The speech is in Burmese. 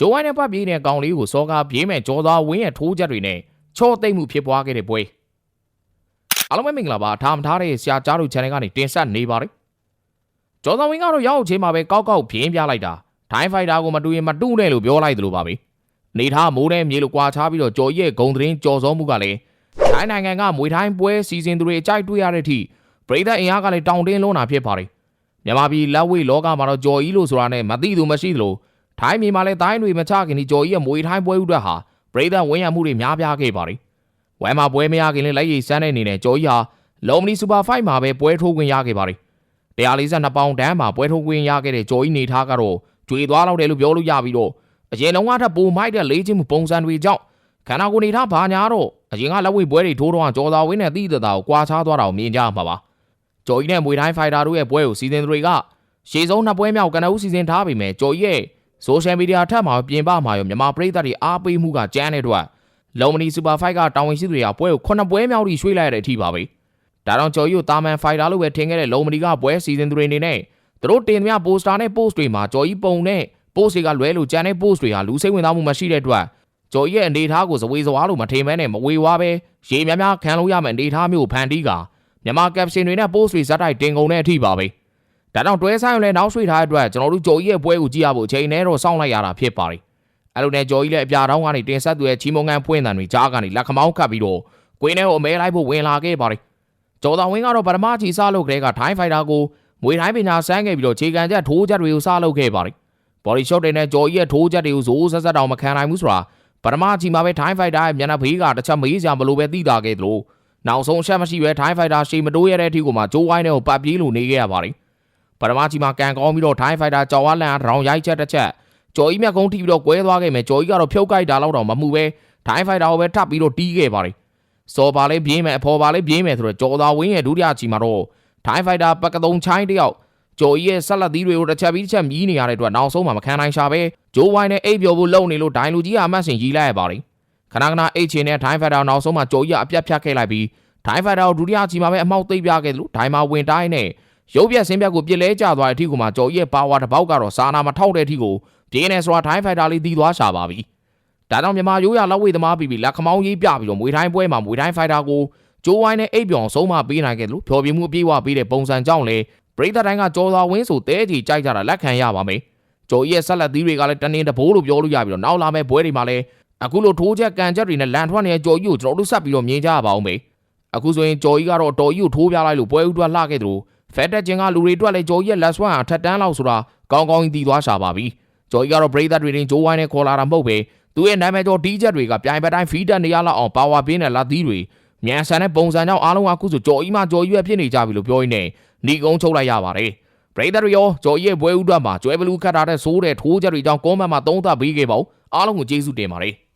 ဂျိုဝိုင်းနဲ့ပတ်ပြေးတဲ့ကောင်လေးကိုစောကားပြေးမဲ့ကြောသားဝင်းရဲ့ထိုးချက်တွေနဲ့ချော့သိမ့်မှုဖြစ်ပွားခဲ့တဲ့ပွဲအားလုံးပဲမင်္ဂလာပါထားမထားတဲ့ဆရာကြားတို့ channel ကနေတင်ဆက်နေပါတယ်ကြောသားဝင်းကတော့ရောက်ချင်းမှာပဲကောက်ကောက်ပြင်းပြလိုက်တာဒိုင်းဖိုက်တာကိုမတူရင်မတူနဲ့လို့ပြောလိုက်သလိုပါပဲနေထားမိုးတဲ့မြေလိုကွာချပြီးတော့ကြော်ရဲ့ဂုံသတင်းကြော်စောမှုကလည်းထိုင်းနိုင်ငံကမွေထိုင်းပွဲစီစဉ်သူတွေအကြိုက်တွေ့ရတဲ့အထိပရိသတ်အင်အားကလည်းတောင်တင်းလွန်းတာဖြစ်ပါတယ်မြန်မာပြည်လက်ဝဲလောကမှာတော့ကြော်ကြီးလို့ဆိုတာနဲ့မသိသူမရှိသလို ထိုင်းပြည်မှာလည်းတိုင်းတွေမချခင်ဒီကြော်ကြီးရဲ့မွေထိုင်းပွဲဥအတွက်ဟာပရိသတ်ဝန်ရမှုတွေများပြားခဲ့ပါတယ်။ဝဲမှာပွဲမရခင်လည်းလက်ရည်စမ်းတဲ့အနေနဲ့ကြော်ကြီးဟာလော်မနီစူပါဖိုက်မှာပဲပွဲထိုးခွင့်ရခဲ့ပါတယ်။142ပေါင်တန်းမှာပွဲထိုးခွင့်ရခဲ့တဲ့ကြော်ကြီးနေသားကတော့ကျွေသွားတော့တယ်လို့ပြောလို့ရပြီးတော့အရင်လုံးကထပ်ပိုမိုက်တဲ့လေးချင်းမှုပုံစံတွေကြောင့်ခန္ဓာကိုယ်နေသားဘာညာတော့အရင်ကလက်ဝဲပွဲတွေထိုးတော့ကြော်သာဝင်းနဲ့တိတတာကိုကွာခြားသွားတာကိုမြင်ကြမှာပါ။ကြော်ကြီးနဲ့မွေတိုင်းဖိုက်တာတို့ရဲ့ပွဲကိုစီစဉ်သူတွေကရှေ့ဆုံးနှစ်ပွဲမြောက်ကနအူးစီစဉ်ထားပေမဲ့ကြော်ကြီးရဲ့ ဆိုရှယ်မီဒီယာထက်မှာပြင်ပမှာရောမြန်မာပရိသတ်တွေအားပေးမှုကကျန်းတဲ့အတွက်လုံမနီစူပါဖိုက်ကတာဝန်ရှိသူတွေကပွဲကို9ပွဲမြောက်ထိရွှေ့လိုက်ရတဲ့အထိပါပဲဒါတော့ကျော်ယူတာမန်ဖိုက်တာလို့ပဲထင်ခဲ့တဲ့လုံမနီကပွဲစီစဉ်သူတွေအနေနဲ့သူတို့တင်သမျှပိုစတာနဲ့ post တွေမှာကျော်ကြီးပုံနဲ့ post တွေကလွဲလို့ကျန်တဲ့ post တွေဟာလူစိတ်ဝင်စားမှုမရှိတဲ့အတွက်ကျော်ကြီးရဲ့အနေအထားကိုဇဝေဇဝါလို့မထင်မဲနဲ့မဝေဝါပဲရေများများခံလို့ရမယ့်အနေအထားမျိုးဖန်တီးကမြန်မာ caption တွေနဲ့ post တွေဇက်တိုက်တင်ကုန်တဲ့အထိပါပဲ ဒါကြောင့်တွဲဆိုင်လည်းနောက်ရွှေ့ထားတဲ့အတွက်ကျွန်တော်တို့ကြော်ကြီးရဲ့ပွဲကိုကြည့်ရဖို့အချိန်နဲ့တော့စောင့်လိုက်ရတာဖြစ်ပါတယ်။အဲ့လိုနဲ့ကြော်ကြီးလည်းအပြာတောင်းကနေတင်ဆက်သူရဲ့ချီမုံငန်းဖွင့်တန်တွေကြားကနေလက်ခမောင်းခတ်ပြီးတော့ကွင်းထဲကိုအမဲလိုက်ဖို့ဝင်လာခဲ့ပါတယ်။ကြော်တော်ဝင်းကတော့ပထမချီစားလုပ်ကလေးကထိုင်းဖိုက်တာကိုမွေတိုင်းပညာဆန်းခဲ့ပြီးတော့ခြေကန်ချက်ထိုးချက်တွေကိုစားလုပ်ခဲ့ပါတယ်။ body shot တွေနဲ့ကြော်ကြီးရဲ့ထိုးချက်တွေကိုဇိုးဆက်ဆက်တောင်မခံနိုင်ဘူးဆိုတာပထမချီမှာပဲထိုင်းဖိုက်တာရဲ့မျက်နှာဖေးကတစ်ချက်မေးစရာမလိုပဲသိတာခဲ့သလိုနောက်ဆုံးရှက်မရှိပဲထိုင်းဖိုက်တာရှေမတိုးရတဲ့အထိကိုမှဂျိုးဝိုင်းနဲ့ကိုပတ်ပြေးလို့နေခဲ့ရပါတယ်။ ပထမကြီးမှာကန်ကောင်းပြီးတော့ထိုင်းဖိုက်တာကြော်ဝါလန်ရောင်ရိုက်ချက်တစ်ချက်ကြော်ကြီးမြက်ကုန်းထိပြီးတော့ကွဲသွားခဲ့မယ်ကြော်ကြီးကတော့ဖြုတ်ကြိုက်တာတော့မမှုပဲထိုင်းဖိုက်တာကိုပဲထပ်ပြီးတော့တီးခဲ့ပါတယ်စော်ပါလေးပြေးမယ်အဖော်ပါလေးပြေးမယ်ဆိုတော့ကြော်သားဝင်းရဲ့ဒုတိယကြီးမှာတော့ထိုင်းဖိုက်တာပကတုံချိုင်းတယောက်ကြော်ကြီးရဲ့ဆက်လက်သီးတွေကိုတစ်ချက်ပြီးတစ်ချက်မြည်နေရတဲ့အတွက်နောက်ဆုံးမှာမခံနိုင်ရှာပဲဂျိုးဝိုင်းနဲ့အိပ်ပျော်ဖို့လုံနေလို့ဒိုင်လူကြီးကအမတ်စင်ကြီးလိုက်ရပါတယ်ခဏခဏအိတ်ချင်နဲ့ထိုင်းဖိုက်တာနောက်ဆုံးမှာကြော်ကြီးကအပြတ်ဖြတ်ခဲ့လိုက်ပြီးထိုင်းဖိုက်တာကိုဒုတိယကြီးမှာပဲအမောက်သိပ်ပြခဲ့တယ်လို့ဒိုင်မှာဝင်တိုင်းနဲ့ ရုပ်ပြက်ဆင်းပြက်ကိုပြစ်လဲကျသွားတဲ့အထိကိုမှကြော်ရဲ့ပါဝါတစ်ပေါက်ကတော့စာနာမထောက်တဲ့အထိကိုပြင်းနေဆိုတာထိုင်းဖိုက်တာလေးတီးသွားရှာပါပြီ။ဒါကြောင့်မြန်မာရိုးရလောက်ဝေသမားပြီးပြီးလက်ခမောင်းရေးပြပြီးတော့မွေထိုင်းပွဲမှာမွေထိုင်းဖိုက်တာကိုကျိုးဝိုင်းနဲ့အိပ်ပြောင်ဆုံးမပေးနိုင်ခဲ့တယ်လို့ဖြော်ပြမှုအပြေးဝပေးတဲ့ပုံစံကြောင့်လေပရိသတ်တိုင်းကကြော်သာဝင်းဆိုတဲကြီးကြိုက်ကြတာလက်ခံရပါမယ်။ကြော်ရဲ့ဆက်လက်သီးတွေကလည်းတနင်တဘိုးလို့ပြောလို့ရပြီးတော့နောက်လာမဲ့ပွဲတွေမှာလည်းအခုလိုထိုးချက်ကန်ချက်တွေနဲ့လန်ထွက်နေတဲ့ကြော်ကြီးကိုကျွန်တော်တို့ဆက်ပြီးတော့မြင်ကြရပါအောင်မေ။အခုဆိုရင်ကြော်ကြီးကတော့တော်ကြီးကိုထိုးပြလိုက်လို့ပွဲဥတွက်လှခဲ့တယ်လို့ ဖက်တက်ချင်းကလူတွေအတွက်လည်းဂျိုးကြီးရဲ့လက်ဆွမ်းအထက်တန်းလောက်ဆိုတာကောင်းကောင်းကြီးတည်သွားရှာပါပြီ။ဂျိုးကြီးကတော့ Brother တွေတင်ဂျိုးဝိုင်းနဲ့ခေါ်လာတာမဟုတ်ပဲသူရဲ့နာမည်ကျော်ဒီချက်တွေကပြိုင်ပတ်တိုင်းဖီးတက်နေရလောက်အောင်ပါဝါပေးနဲ့လက်သီးတွေမြန်ဆန်တဲ့ပုံစံကြောင့်အားလုံးကအခုဆိုဂျိုးကြီးမှဂျိုးကြီးပဲဖြစ်နေကြပြီလို့ပြောရင်းနဲ့ညီကုန်းချုပ်လိုက်ရပါတယ်။ Brother တွေရောဂျိုးကြီးရဲ့ပွဲဥအတွက်မှာကျွဲဘလူးခတ်ထားတဲ့ဆိုးတဲ့ထိုးချက်တွေကြောင့်ကွန်မန့်မှာသုံးသပ်ပေးခဲ့ပါဦးအားလုံးကိုကျေးဇူးတင်ပါတယ်။